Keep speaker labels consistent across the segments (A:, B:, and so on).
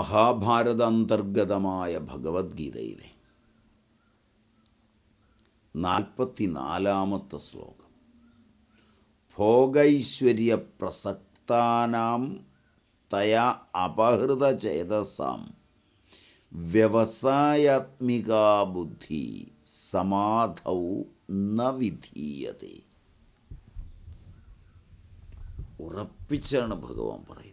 A: മഹാഭാരത അന്തർഗതമായ ഭഗവത്ഗീതയിലെ നാൽപ്പത്തിനാലാമത്തെ ശ്ലോകം. ഭോഗൈശ്വര്യ പ്രസക്താനാം തയാ അപഹൃതചേതസാം വ്യവസായാത്മികാ ബുദ്ധി സമാധൗ ന വിധീയതേ. ഉറപ്പിച്ചാണ് ഭഗവാൻ പറയുന്നത്.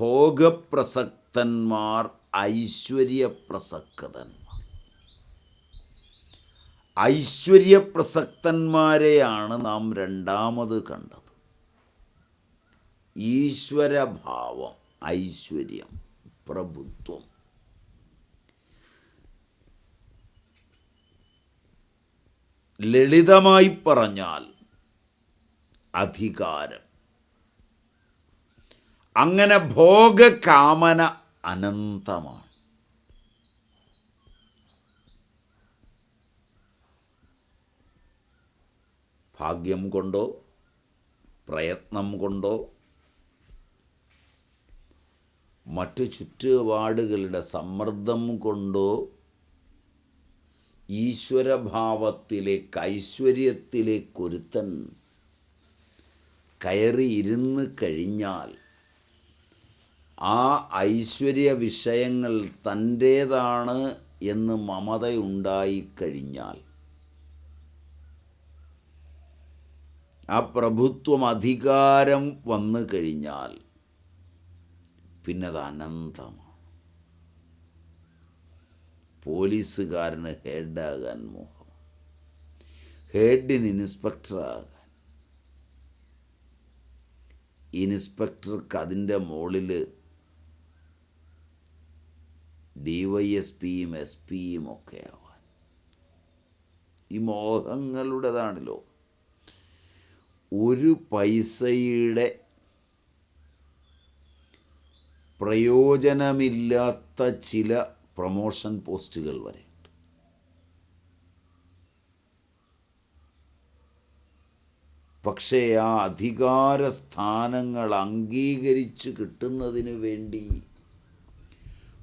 A: ഭോഗപ്രസക്തന്മാർ ഐശ്വര്യപ്രസക്തന്മാർ. ഐശ്വര്യപ്രസക്തന്മാരെയാണ് നാം രണ്ടാമത് കണ്ടത്. ഈശ്വരഭാവം ഐശ്വര്യം പ്രഭുത്വം. ലളിതമായി പറഞ്ഞാൽ അധികാരം. അങ്ങനെ ഭോഗകാമന അനന്തമാണ്. ഭാഗ്യം കൊണ്ടോ പ്രയത്നം കൊണ്ടോ മറ്റു ചുറ്റുപാടുകളുടെ സമ്മർദ്ദം കൊണ്ടോ ഈശ്വരഭാവത്തിലേക്ക് ഐശ്വര്യത്തിലേക്കൊരുത്തൻ കയറിയിരുന്ന് കഴിഞ്ഞാൽ ആ ഐശ്വര്യ വിഷയങ്ങൾ തന്റേതാണ് എന്ന് മമതയുണ്ടായിക്കഴിഞ്ഞാൽ ആ പ്രഭുത്വം അധികാരം വന്നു കഴിഞ്ഞാൽ പിന്നത് അനന്തമാണ് പോലീസുകാരന് ഹെഡാകാൻ മോഹം. ഹെഡിന് ഇൻസ്പെക്ടറാകാൻ. ഇൻസ്പെക്ടർക്ക് അതിന്റെ മുകളിൽ ഡി വൈ എസ് പിയും എസ് പിയും ഒക്കെ ആവാൻ. ഈ മോഹങ്ങളുടേതാണല്ലോ. ഒരു പൈസയുടെ പ്രയോജനമില്ലാത്ത ചില പ്രൊമോഷൻ പോസ്റ്റുകൾ വരെ പക്ഷേ ആ അധികാര സ്ഥാനങ്ങൾ അംഗീകരിച്ച് കിട്ടുന്നതിന് വേണ്ടി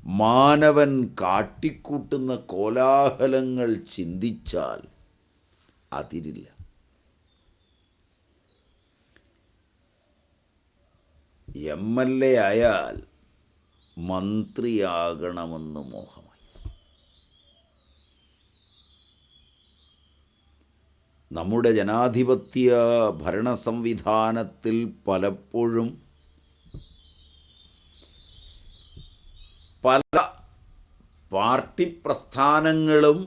A: മാനവൻ കാട്ടിക്കൂട്ടുന്ന കോലാഹലങ്ങൾ ചിന്തിച്ചാൽ അതിരില്ല. എം എൽ എ ആയാൽ മന്ത്രിയാകണമെന്ന് മോഹമായി. നമ്മുടെ ജനാധിപത്യ ഭരണ സംവിധാനത്തിൽ പലപ്പോഴും പല പാർട്ടി പ്രസ്ഥാനങ്ങളും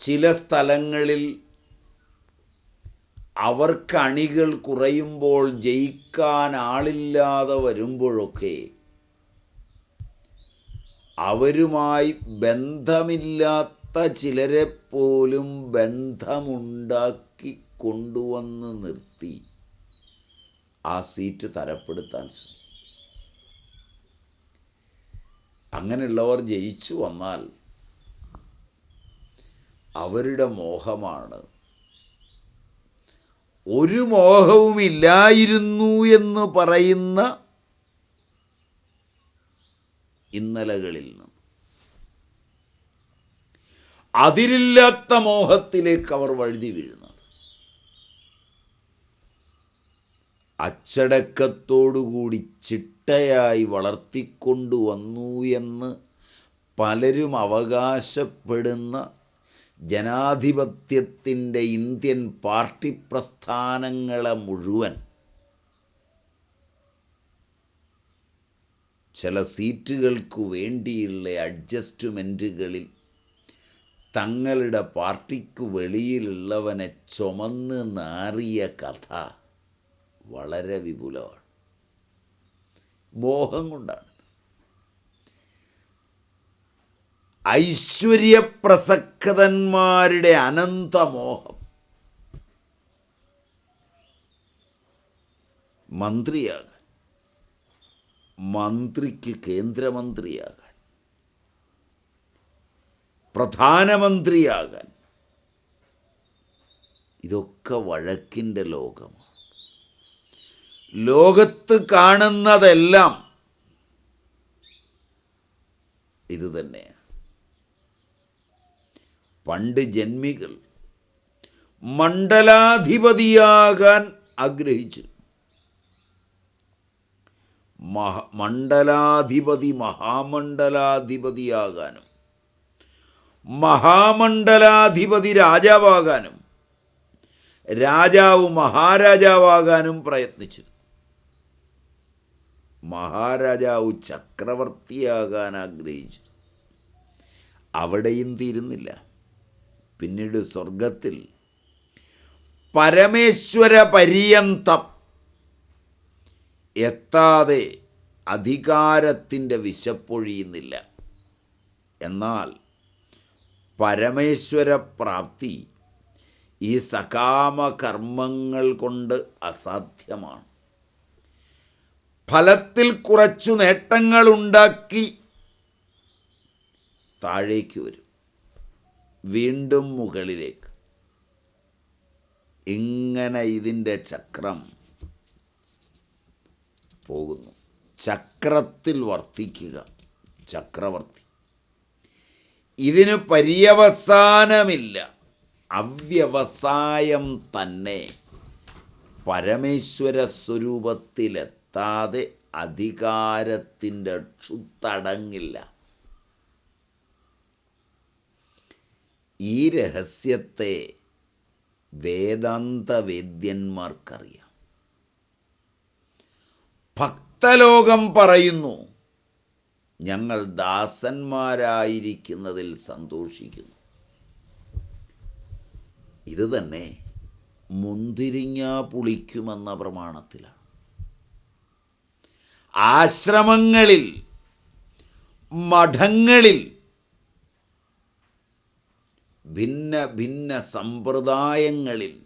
A: ചില സ്ഥലങ്ങളിൽ അവർക്ക് അണികൾ കുറയുമ്പോൾ ജയിക്കാൻ ആളില്ലാതെ വരുമ്പോഴൊക്കെ അവരുമായി ബന്ധമില്ലാത്ത ചിലരെ പോലും ബന്ധമുണ്ടാക്കി കൊണ്ടുവന്ന് നിർത്തി ആ സീറ്റ് തരപ്പെടുത്താൻ ശ്രമിക്കും അങ്ങനെയുള്ളവർ ജയിച്ചു വന്നാൽ അവരുടെ മോഹമാണ്. ഒരു മോഹവുമില്ലായിരുന്നു എന്ന് പറയുന്ന ഇന്നലകളിൽ നിന്ന്. അതിരില്ലാത്ത മോഹത്തിലേക്ക് അവർ വഴുതി വീഴുന്നത് അച്ചടക്കത്തോടുകൂടി ചിട്ടയായി വളർത്തിക്കൊണ്ടുവന്നു എന്ന് പലരും അവകാശപ്പെടുന്ന ജനാധിപത്യത്തിന്റെ ഇന്ത്യൻ പാർട്ടി പ്രസ്ഥാനങ്ങളെ മുഴുവൻ ചില സീറ്റുകൾക്ക് വേണ്ടിയുള്ള അഡ്ജസ്റ്റ്മെന്റുകളിൽ തങ്ങളുടെ പാർട്ടിക്ക് വെളിയിലുള്ളവനെ ചുമന്ന് നാറിയ കഥ. വളരെ വിപുലമാണ്. മോഹം കൊണ്ടാണ്. ഐശ്വര്യപ്രസക്തന്മാരുടെ അനന്തമോഹം. മന്ത്രിയാകാൻ. മന്ത്രിക്ക് കേന്ദ്രമന്ത്രിയാകാൻ. പ്രധാനമന്ത്രിയാകാൻ. ഇതൊക്കെ വഴക്കിന്റെ ലോകമാണ്. ലോകത്ത് കാണുന്നതെല്ലാം ഇത് തന്നെയാണ് പണ്ട് ജന്മികൾ മണ്ഡലാധിപതിയാകാൻ ആഗ്രഹിച്ചു. മഹ മണ്ഡലാധിപതി മഹാമണ്ഡലാധിപതിയാകാനും മഹാമണ്ഡലാധിപതി രാജാവാകാനും രാജാവ് മഹാരാജാവാകാനും പ്രയത്നിച്ചു. മഹാരാജാവ് ചക്രവർത്തിയാകാൻ ആഗ്രഹിച്ചു. അവിടെയും തീരുന്നില്ല പിന്നീട് സ്വർഗത്തിൽ പരമേശ്വര പര്യന്തം എത്താതെ അധികാരത്തിന്റെ വിശപ്പൊഴിയുന്നില്ല. എന്നാൽ പരമേശ്വര പ്രാപ്തി ഈ സകാമകർമ്മങ്ങൾ കൊണ്ട് അസാധ്യമാണ്. ഫലത്തിൽ കുറച്ചു നേട്ടങ്ങളുണ്ടാക്കി താഴേക്ക് വരും. വീണ്ടും മുകളിലേക്ക്. ഇങ്ങനെ ഇതിന്റെ ചക്രം പോകുന്നു. ചക്രത്തിൽ വർത്തിക്കുക. ചക്രവർത്തി. ഇതിന് പര്യവസാനമില്ല. അവ്യവസായം തന്നെ പരമേശ്വര സ്വരൂപത്തിലെത്താതെ അധികാരത്തിന്റെ ക്ഷുത്തടങ്ങില്ല ഈ രഹസ്യത്തെ വേദാന്ത വേദ്യന്മാർക്കറിയാം ഭക്തലോകം പറയുന്നു ഞങ്ങൾ ദാസന്മാരായിരിക്കുന്നതിൽ സന്തോഷിക്കുന്നു. ഇത് തന്നെ മുന്തിരിങ്ങ പുളിക്കുമെന്ന പ്രമാണത്തിലാണ്. ആശ്രമങ്ങളിൽ മഠങ്ങളിൽ ഭിന്ന ഭിന്ന സമ്പ്രദായങ്ങളിൽ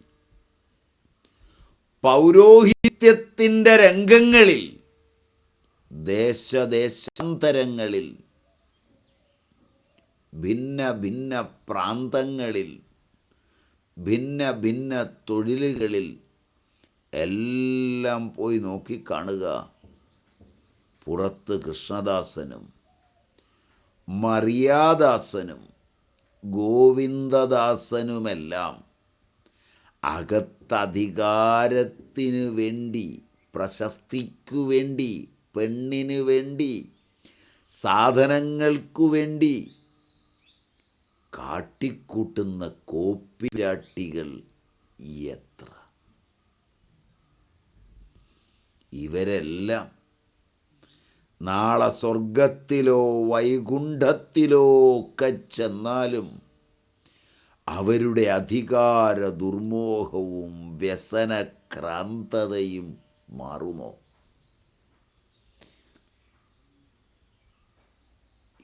A: പൗരോഹിത്യത്തിന്റെ രംഗങ്ങളിൽ ദേശദേശാന്തരങ്ങളിൽ ഭിന്ന ഭിന്ന പ്രാന്തങ്ങളിൽ ഭിന്ന ഭിന്ന തൊഴിലുകളിൽ എല്ലാം പോയി നോക്കിക്കാണുക. പുറത്ത് കൃഷ്ണദാസനും മറിയാദാസനും ഗോവിന്ദദാസനുമെല്ലാം അകത്തധികാരത്തിനു വേണ്ടി പ്രശസ്തിക്കു വേണ്ടി പെണ്ണിനു വേണ്ടി സാധനങ്ങൾക്കു വേണ്ടി കാട്ടിക്കൂട്ടുന്ന കോപ്പിരാട്ടികൾ എത്ര? ഇവരെല്ലാം നാളെ സ്വർഗത്തിലോ വൈകുണ്ഠത്തിലോ ഒക്കെ ചെന്നാലും അവരുടെ അധികാര ദുർമോഹവും വ്യസനക്രാന്തതയും മാറുമോ?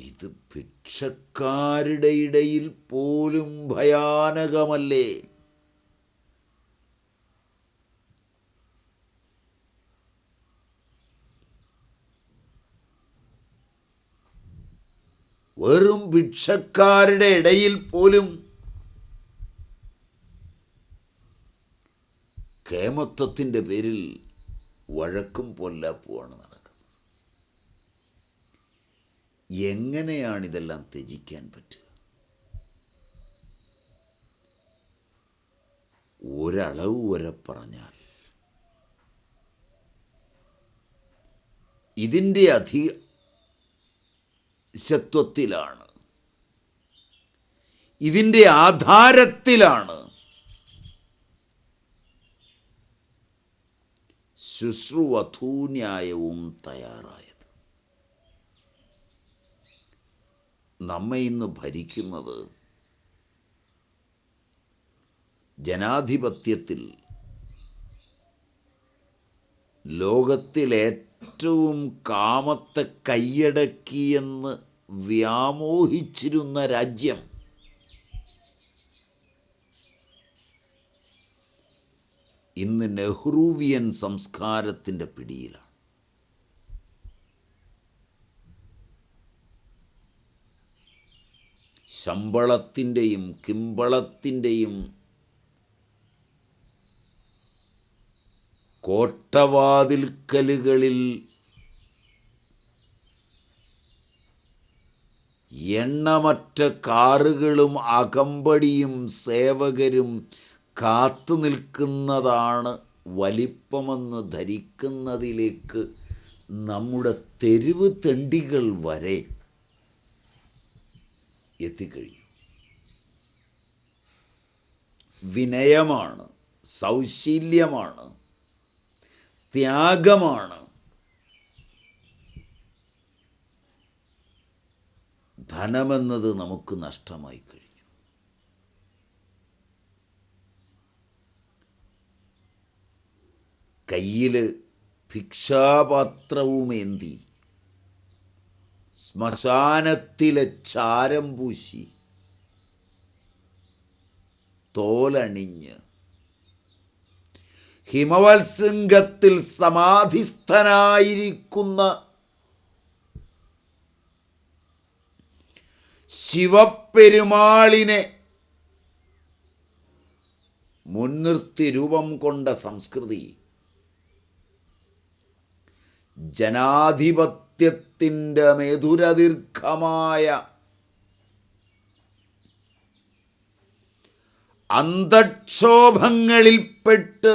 A: ഇത് ഭിക്ഷക്കാരുടെ ഇടയിൽ പോലും ഭയാനകമല്ലേ? വെറും ഭിക്ഷക്കാരുടെ ഇടയിൽ പോലും കേമത്വത്തിന്റെ പേരിൽ വഴക്കും പൊല്ലാപ്പുമാണ് നടക്കുന്നത്. എങ്ങനെയാണിതെല്ലാം ത്യജിക്കാൻ പറ്റുക? ഒരളവ് വരെ പറഞ്ഞാൽ ഇതിന്റെ അധിശത്വത്തിലാണ് ഇതിന്റെ ആധാരത്തിലാണ് ശുശ്രുവധൂന്യായവും തയ്യാറായത്. നമ്മെ ഇന്ന് ഭരിക്കുന്നത് ജനാധിപത്യത്തിൽ ലോകത്തിലേറ്റവും കാമത്തെ കൈയടക്കിയെന്ന് വ്യാമോഹിച്ചിരുന്ന രാജ്യം. ഇന്ന് നെഹ്റൂവിയൻ സംസ്കാരത്തിന്റെ പിടിയിലാണ്. ശമ്പളത്തിന്റെയും കിമ്പളത്തിന്റെയും കോട്ടവാതിൽക്കലുകളിൽ എണ്ണമറ്റ കാറുകളും അകമ്പടിയും സേവകരും കാത്തു നിൽക്കുന്നതാണ് വലിപ്പമെന്ന് ധരിക്കുന്നതിലേക്ക് നമ്മുടെ തെരുവ് തെണ്ടികൾ വരെ എത്തിക്കഴിഞ്ഞു. വിനയമാണ് സൗശീല്യമാണ് ത്യാഗമാണ് ധനമെന്നത് നമുക്ക് നഷ്ടമായി കഴിഞ്ഞു കയ്യിൽ ഭിക്ഷാപാത്രവുമേന്തി ശ്മശാനത്തിലെ ചാരം പൂശി തോലണിഞ്ഞ് ഹിമവത്സംഗത്തിൽ സമാധിസ്ഥനായിരിക്കുന്ന ശിവപ്പെരുമാളിനെ മുൻനിർത്തി രൂപം കൊണ്ട സംസ്കൃതി ജനാധിപത്യത്തിന്റെ മേധുരദീർഘമായ അന്തക്ഷോഭങ്ങളിൽപ്പെട്ട്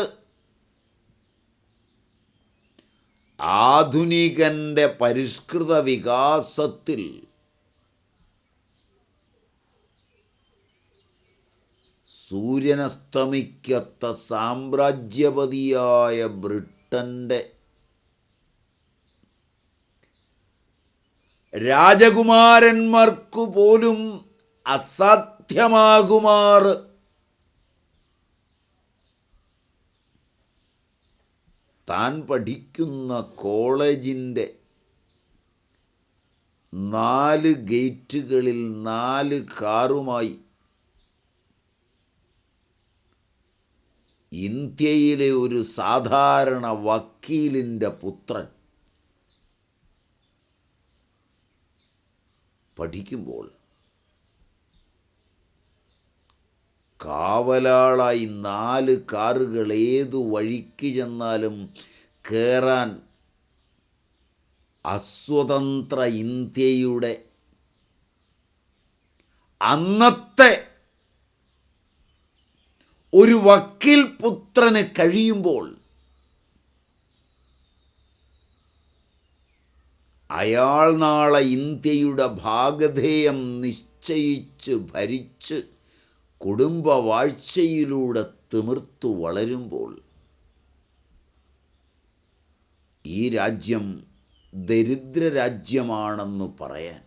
A: ആധുനികന്റെ പരിഷ്കൃത വികാസത്തിൽ സൂര്യനസ്തമിക്കത്ത സാമ്രാജ്യപതിയായ ബ്രിട്ടന്റെ രാജകുമാരന്മാർക്കു പോലും അസാധ്യമാകുമാർ. താൻ പഠിക്കുന്ന കോളേജിന്റെ നാല് ഗേറ്റുകളിൽ നാല് കാറുമായി ഇന്ത്യയിലെ ഒരു സാധാരണ വക്കീലിന്റെ പുത്രൻ പഠിക്കുമ്പോൾ കാവലാളായി നാല് കാറുകൾ ഏതു വഴിക്ക് ചെന്നാലും കയറാൻ അസ്വതന്ത്ര ഇന്ത്യയുടെ അന്നത്തെ ഒരു വക്കീൽ പുത്രന് കഴിയുമ്പോൾ അയാൾ നാളെ ഇന്ത്യയുടെ ഭാഗധേയം നിശ്ചയിച്ച് ഭരിച്ച് കുടുംബവാഴ്ചയിലൂടെ തിമിർത്തു വളരുമ്പോൾ ഈ രാജ്യം ദരിദ്ര രാജ്യമാണെന്ന് പറയാൻ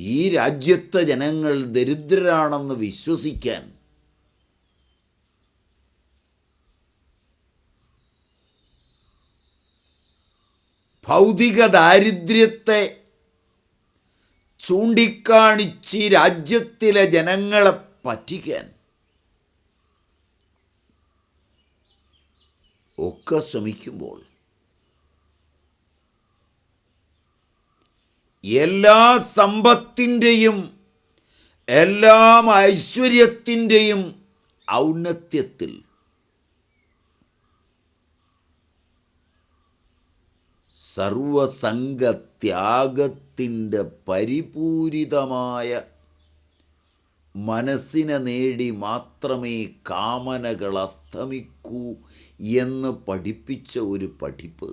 A: ഈ രാജ്യത്തെ ജനങ്ങൾ ദരിദ്രരാണെന്ന് വിശ്വസിക്കാൻ ഭൗതിക ദാരിദ്ര്യത്തെ ചൂണ്ടിക്കാണിച്ച് രാജ്യത്തിലെ ജനങ്ങളെ പറ്റിക്കാൻ ഒക്കെ ശ്രമിക്കുമ്പോൾ എല്ലാ സമ്പത്തിന്റെയും എല്ലാം ഐശ്വര്യത്തിന്റെയും ഔന്നത്യത്തിൽ സർവസംഗത്യാഗത്തിന്റെ പരിപൂരിതമായ മനസ്സിനെ നേടി മാത്രമേ കാമനകൾ അസ്തമിക്കൂ എന്ന് പഠിപ്പിച്ച ഒരു പഠിപ്പ്.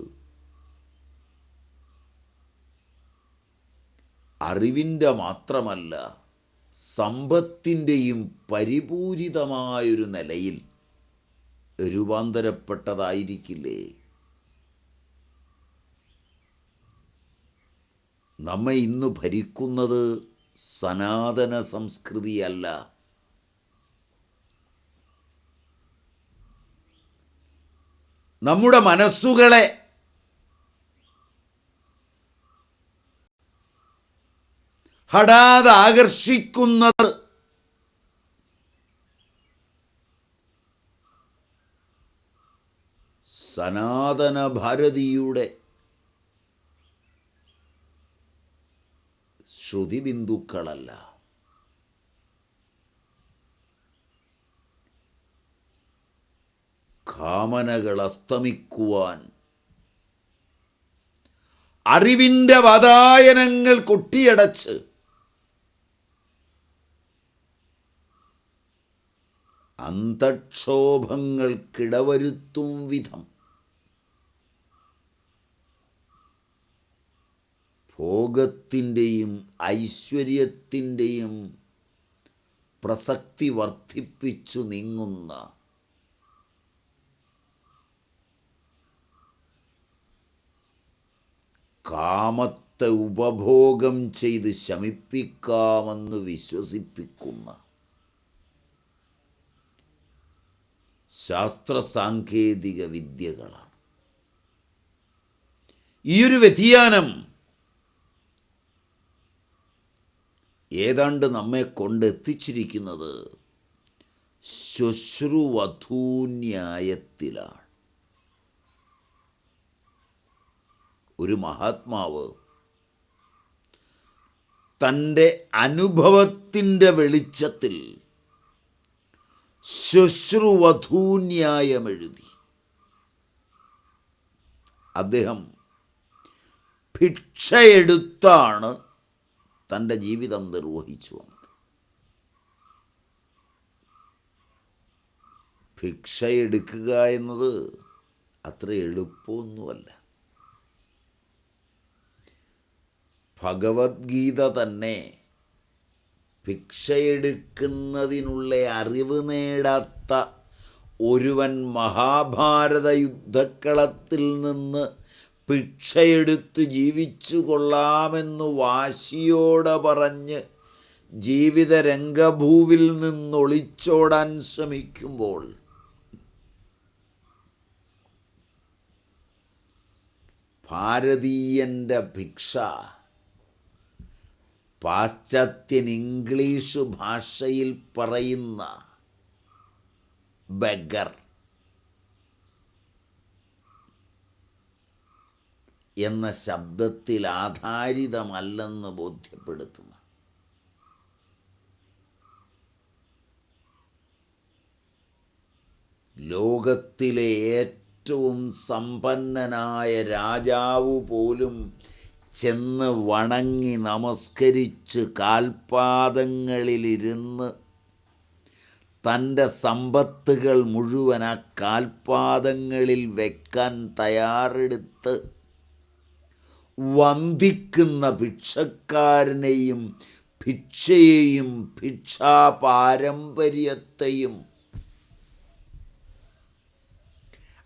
A: അറിവിന്റെ മാത്രമല്ല സമ്പത്തിന്റെയും പരിപൂരിതമായൊരു നിലയിൽ രൂപാന്തരപ്പെട്ടതായിരിക്കില്ലേ? നമ്മെ ഇന്ന് ഭരിക്കുന്നത് സനാതന സംസ്കൃതിയല്ല. നമ്മുടെ മനസ്സുകളെ ഹടാതെ ആകർഷിക്കുന്നത് സനാതന ഭാരതിയുടെ ശ്രുതി ബിന്ദുക്കളല്ല കാമനകൾ അസ്തമിക്കുവാൻ അറിവിന്റെ വതായനങ്ങൾ കൊട്ടിയടച്ച് അന്തക്ഷോഭങ്ങൾക്കിടവരുത്തും വിധം. ഭോഗത്തിന്റെയും ഐശ്വര്യത്തിന്റെയും പ്രസക്തി വർദ്ധിപ്പിച്ചു നീങ്ങുന്ന കാമത്തെ ഉപഭോഗം ചെയ്ത് ശമിപ്പിക്കാമെന്ന് വിശ്വസിപ്പിക്കുന്ന ശാസ്ത്ര സാങ്കേതിക വിദ്യകളാണ് ഈയൊരു വ്യതിയാനം ഏതാണ്ട് നമ്മെ കൊണ്ടെത്തിച്ചിരിക്കുന്നത് ശുശ്രുവധൂന്യായത്തിലാണ്. ഒരു മഹാത്മാവ് തന്റെ അനുഭവത്തിന്റെ വെളിച്ചത്തിൽ ശ്വശ്രുവധൂന്യായം എഴുതി അദ്ദേഹം ഭിക്ഷയെടുത്താണ് തന്റെ ജീവിതം നിർവഹിച്ചു വന്നത്. ഭിക്ഷയെടുക്കുക എന്നത് അത്ര എളുപ്പമൊന്നുമല്ല. ഭഗവത്ഗീത തന്നെ ഭിക്ഷയെടുക്കുന്നതിനുള്ള അറിവ് നേടാത്ത ഒരുവൻ മഹാഭാരത യുദ്ധക്കളത്തിൽ നിന്ന് ഭിക്ഷയെടുത്ത് ജീവിച്ചു കൊള്ളാമെന്ന് വാശിയോടെ പറഞ്ഞ് ജീവിത രംഗഭൂവിൽ നിന്നൊളിച്ചോടാൻ ശ്രമിക്കുമ്പോൾ ഭാരതീയന്റെ ഭിക്ഷ പാശ്ചാത്യൻ ഇംഗ്ലീഷ് ഭാഷയിൽ പറയുന്ന ബഗർ എന്ന ശബ്ദത്തിൽ ആധാരിതമല്ലെന്ന് ബോധ്യപ്പെടുത്തുന്നു ലോകത്തിലെ ഏറ്റവും സമ്പന്നനായ രാജാവ് പോലും ചെന്ന് വണങ്ങി നമസ്കരിച്ച് കാൽപാദങ്ങളിലിരുന്ന് തന്റെ സമ്പത്തുകൾ മുഴുവൻ ആ കാൽപാദങ്ങളിൽ വെക്കാൻ തയ്യാറെടുത്ത് വന്ദിക്കുന്ന ഭിക്ഷക്കാരനെയും ഭിക്ഷയെയും ഭിക്ഷാ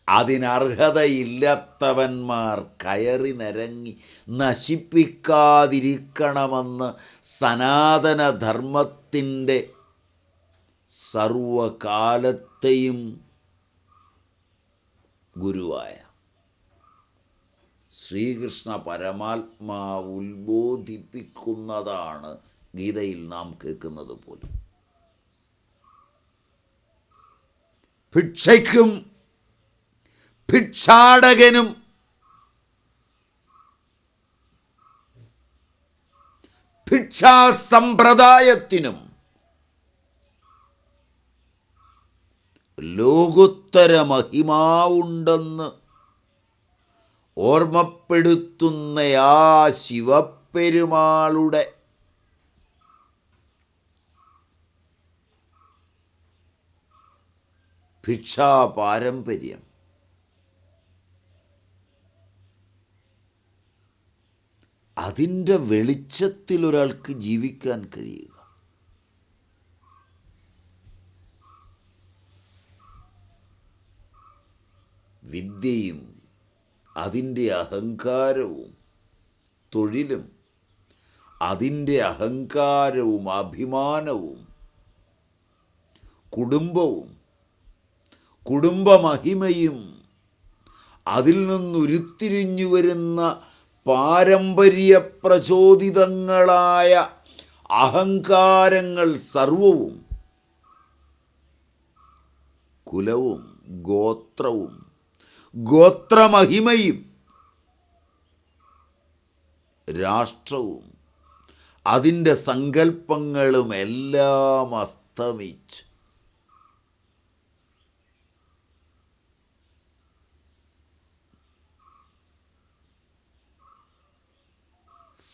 A: അതിനർഹതയില്ലാത്തവന്മാർ കയറി നിരങ്ങി നശിപ്പിക്കാതിരിക്കണമെന്ന് സനാതനധർമ്മത്തിന്റെ സർവകാലത്തെയും ഗുരുവായ ശ്രീകൃഷ്ണ പരമാത്മാ ഉത്ബോധിപ്പിക്കുന്നതാണ് ഗീതയിൽ നാം കേൾക്കുന്നത് പോലും ഭിക്ഷയ്ക്കും ഭിക്ഷാടകനും ഭിക്ഷാസമ്പ്രദായത്തിനും ലോകോത്തര മഹിമാവുണ്ടെന്ന് ഓർമ്മപ്പെടുത്തുന്ന ആ ശിവപ്പെരുമാളുടെ ഭിക്ഷാ പാരമ്പര്യം അതിന്റെ വെളിച്ചത്തിൽ ഒരാൾക്ക് ജീവിക്കാൻ കഴിയുക. വിദ്യയും അതിന്റെ അഹങ്കാരവും തൊഴിലും അതിന്റെ അഹങ്കാരവും അഭിമാനവും കുടുംബവും കുടുംബമഹിമയും അതിൽ നിന്നുരുത്തിരിഞ്ഞു വരുന്ന പാരമ്പര്യ പ്രചോദിതങ്ങളായ അഹങ്കാരങ്ങൾ സർവവും കുലവും ഗോത്രവും ഗോത്രമഹിമയും രാഷ്ട്രവും അതിന്റെ സങ്കല്പങ്ങളും എല്ലാം അസ്തമിച്ചു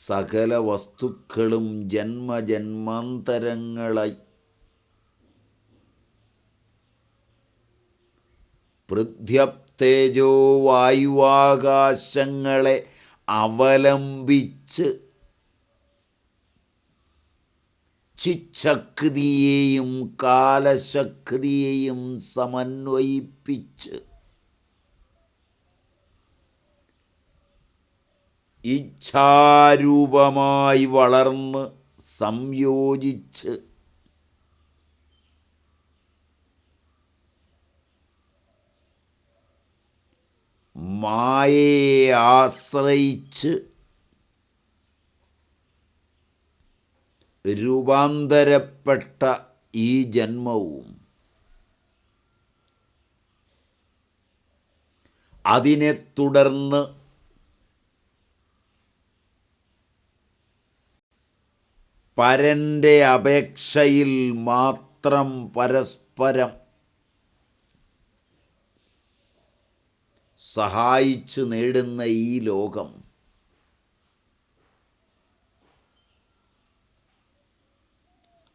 A: സകല വസ്തുക്കളും ജന്മജന്മാന്തരങ്ങളായി പൃഥ്വപ്തേജോ വായുവാകാശങ്ങളെ അവലംബിച്ച് ചിച്ഛക്തിയെയും കാലശക്തിയെയും സമന്വയിപ്പിച്ച് ഇച്ഛാരൂപമായി വളർന്ന് സംയോജിച്ച് മായയെ ആശ്രയിച്ച് രൂപാന്തരപ്പെട്ട ഈ ജന്മവും അതിനെ തുടർന്ന് പരന്റെ അപേക്ഷയിൽ മാത്രം പരസ്പരം സഹായിച്ചു നേടുന്ന ഈ ലോകം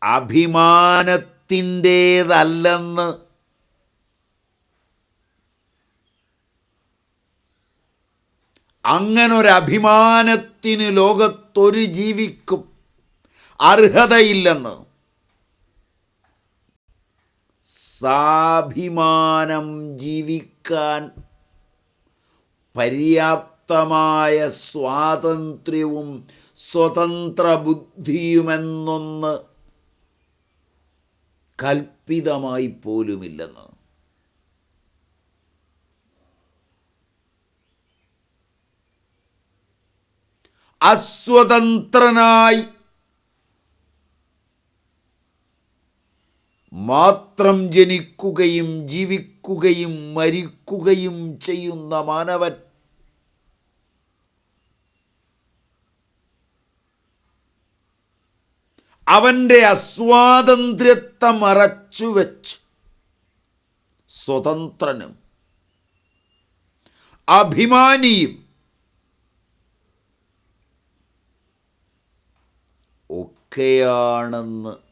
A: അഭിമാനത്തിന്റേതല്ലെന്ന് അങ്ങനൊരഭിമാനത്തിന് ലോകത്തൊരു ജീവിക്കും. അർഹതയില്ലെന്ന്. സാഭിമാനം ജീവിക്കാൻ പര്യാപ്തമായ സ്വാതന്ത്ര്യവും സ്വതന്ത്ര ബുദ്ധിയുമെന്നൊന്ന് കൽപ്പിതമായി പോലുമില്ലെന്ന്. അസ്വതന്ത്രനായി മാത്രം ജനിക്കുകയും ജീവിക്കുകയും മരിക്കുകയും ചെയ്യുന്ന മാനവൻ. അവന്റെ അസ്വാതന്ത്ര്യത്തെ മറച്ചുവെച്ച് സ്വതന്ത്രനും അഭിമാനിയും ഒക്കെയാണെന്ന്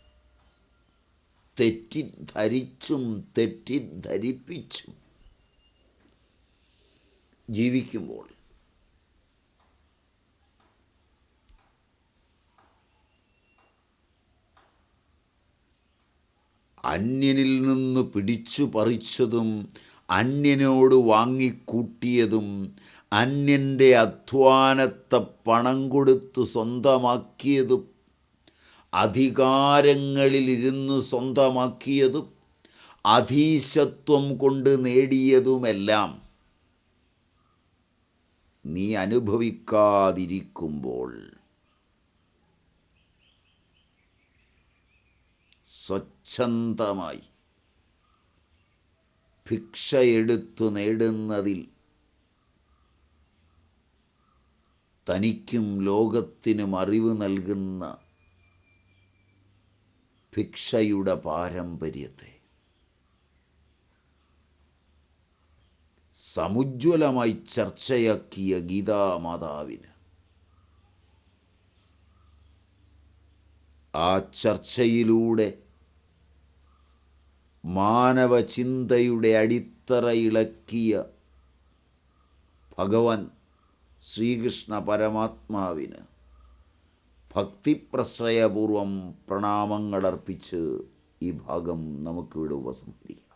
A: തെറ്റിദ്ധരിച്ചും തെറ്റിദ്ധരിപ്പിച്ചും ജീവിക്കുമ്പോൾ അന്യനിൽ നിന്ന് പിടിച്ചു പറിച്ചതും അന്യനോട് വാങ്ങിക്കൂട്ടിയതും അന്യന്റെ അധ്വാനത്തെ പണം കൊടുത്ത് സ്വന്തമാക്കിയതും അധികാരങ്ങളിലിരുന്ന് സ്വന്തമാക്കിയതും അധീശത്വം കൊണ്ട് നേടിയതുമെല്ലാം നീ അനുഭവിക്കാതിരിക്കുമ്പോൾ സ്വച്ഛന്തമായി ഭിക്ഷയെടുത്തു നേടുന്നതിൽ തനിക്കും ലോകത്തിനും അറിവ് നൽകുന്ന ഭിക്ഷയുടെ പാരമ്പര്യത്തെ. സമുജ്വലമായി ചർച്ചയാക്കിയ ഗീതാമാതാവിന് ആ ചർച്ചയിലൂടെ മാനവചിന്തയുടെ അടിത്തറ ഇളക്കിയ ഭഗവാൻ ശ്രീകൃഷ്ണ പരമാത്മാവിന് ഭക്തിപ്രശ്രയപൂർവം പ്രണാമങ്ങളർപ്പിച്ച് ഈ ഭാഗം നമുക്കിവിടെ ഉപസംഹരിക്കാം.